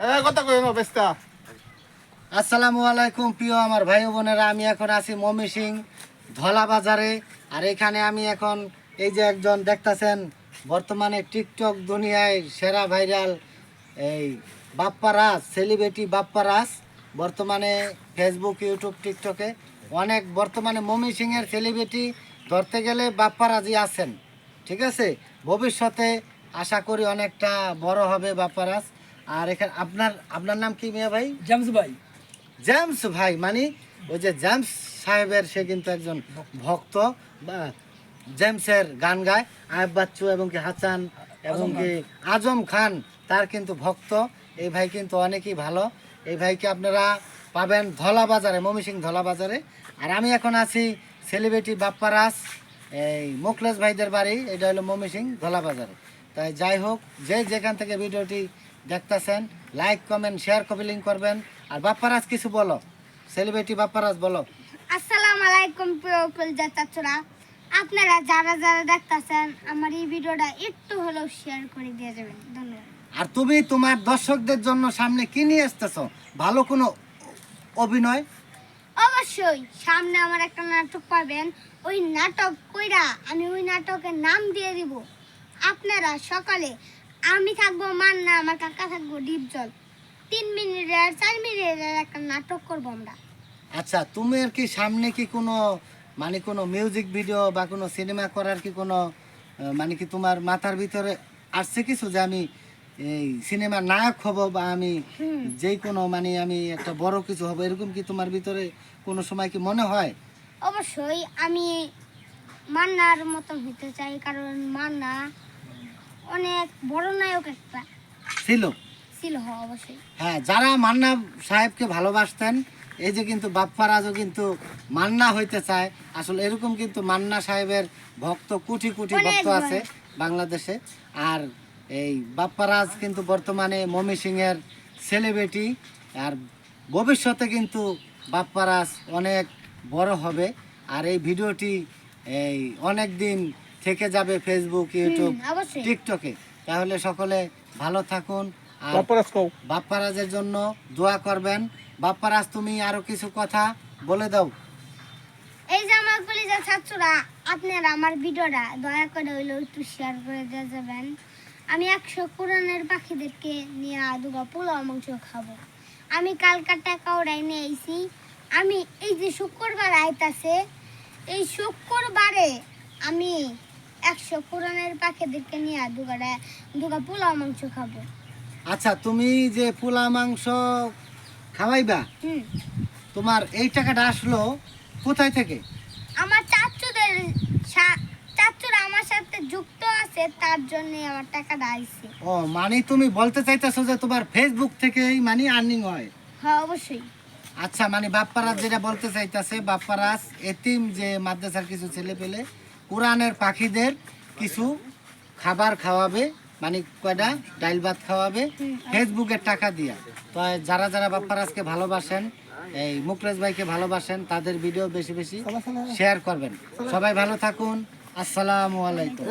কথা কই না বেস্তা আসসালামু আলাইকুম, প্রিয় আমার ভাই বোনেরা, আমি এখন আছি মমি সিং, ধলা বাজারে। আর এখানে আমি এখন এই যে একজন দেখতাছেন, বর্তমানে টিকটক দুনিয়ায় সেরা ভাইরাল এই বাপ্পারাজ, সেলিব্রিটি বাপ্পারাজ। বর্তমানে ফেসবুক ইউটিউব টিকটকে অনেক বর্তমানে মমি সিংয়ের সেলিব্রিটি ধরতে গেলে বাপ্পারাজই আছেন। ঠিক আছে? ভবিষ্যতে আশা করি অনেকটা বড় হবে বাপ্পারাজ। আর এখানে আপনার আপনার নাম কি মিয়া ভাই? জেমস ভাই। জেমস ভাই মানে ওই যে জেমস সাহেবের সে কিন্তু একজন ভক্ত বা জেমসের গান গায় আয়ব বাচ্চু এবং কি হাসান এবং কি আজম খান তার কিন্তু ভক্ত। এই ভাই কিন্তু অনেকই ভালো। এই ভাইকে আপনারা পাবেন ধলা বাজারে মমিসিং ধলা বাজারে আর আমি এখন আছি সেলিব্রিটি বাপ্পারাস এই মোকলেশ ভাইদের বাড়ি এটা হলো মমিসিং ধলা বাজারে তাই যাই হোক যে যেখান থেকে ভিডিওটি দেখতেছেন like comment share copy link করবেন। আর বাপ্পারাজ কিছু বলো। সেলিব্রিটি বাপ্পারাজ বলো। আসসালামু আলাইকুম প্রিয় চাচুরা আপনারা যারা যারা দেখতাছেন আমার এই ভিডিওটা একটু হলেও শেয়ার করে দিয়ে যাবেন। ধন্যবাদ। আর তুমি তোমার দর্শকদের জন্য সামনে কি নিয়ে আসতেছো? ভালো কোনো অভিনয়? অবশ্যই সামনে আমার একটা নাটক পাবেন। ওই নাটক কইরা আমি ওই নাটকের নাম দিয়ে দিব। আপনারা সকালে আমি থাকব মান্না আমার কাকা থাকব ডিপজল। তিন মিনিটের চার মিনিটের একটা নাটক করব আমরা। আচ্ছা তুমি আর কি সামনে কি কোনো মানে কোনো মিউজিক ভিডিও বা কোনো সিনেমা করার কি কোনো মানে কি তোমার মাথার ভিতরে আসছে কিছু যে আমি এই সিনেমার নায়ক হব বা আমি যে কোনো মানে আমি একটা বড় কিছু হব এরকম কি তোমার ভিতরে কোনো সময় কি মনে হয়? অবশ্যই আমি মান্নার মতন হতে চাই কারণ মান্না অনেক বড় নায়ক একটা। ছিল? ছিল হ অবশ্যই। হ্যাঁ যারা মান্না সাহেবকে ভালোবাসতেন এই যে কিন্তু বাপ্পারাজও কিন্তু মান্না হইতে চায় আসলে এরকম কিন্তু মান্না সাহেবের ভক্ত কোটি কোটি ভক্ত আছে বাংলাদেশে। আর এই বাপ্পারাজ কিন্তু বর্তমানে মমি সিংয়ের সেলিব্রিটি আর ভবিষ্যতে কিন্তু বাপ্পারাজ অনেক বড় হবে। আর এই ভিডিওটি এই অনেক দিন থেকে যাবে ফেসবুক ইউটিউব অবশ্যই। টিকটকে তাহলে সকলে ভালো থাকুন আর বাপ্পারাজের জন্য দোয়া করবেন। বাপ্পারাজ তুমি আরও কিছু কথা বলে দাও। এই যে আমার কলিজার ছাত্ররা আপনারা আমার ভিডিওটা দয়া করে হইলেও একটু শেয়ার করে দিয়ে যাবেন। আমি একশো কোরআনের পাখিদেরকে নিয়ে দুগা পোলাও মাংস খাব। আমি কালকার টাকা ওরাই নিয়ে আইছি। আমি এই যে শুক্রবার আইতাছে এই শুক্রবারে আমি একশো কোরআনের পাখিদেরকে নিয়ে দুগাটা দুগা পোলাও মাংস খাব। আচ্ছা তুমি যে পোলা মাংস খাওয়াইবা হুম। তোমার এই টাকাটা আসলো কোথায় থেকে? আমার চাচুদের চাচুরা আমার সাথে যুক্ত আছে তার জন্য আমার টাকাটা আইছে। ও মানে তুমি বলতে চাইতেছো যে তোমার ফেসবুক থেকেই মানে আর্নিং হয়? হ্যাঁ অবশ্যই। আচ্ছা মানে বাপ্পারাজ যেটা বলতে চাইতেছে বাপ্পারাজ এতিম যে মাদ্রাসার কিছু ছেলে পেলে কোরআনের পাখিদের কিছু খাবার খাওয়াবে মানে কয়টা? ডাইল ভাত খাওয়াবে। ফেসবুকের টাকা দিয়া। তো যারা যারা বাপ্পার আজকে ভালোবাসেন এই মুকলেশ ভাইকে ভালোবাসেন তাদের ভিডিও বেশি বেশি শেয়ার করবেন। সবাই ভালো থাকুন। আসসালামু আলাইকুম।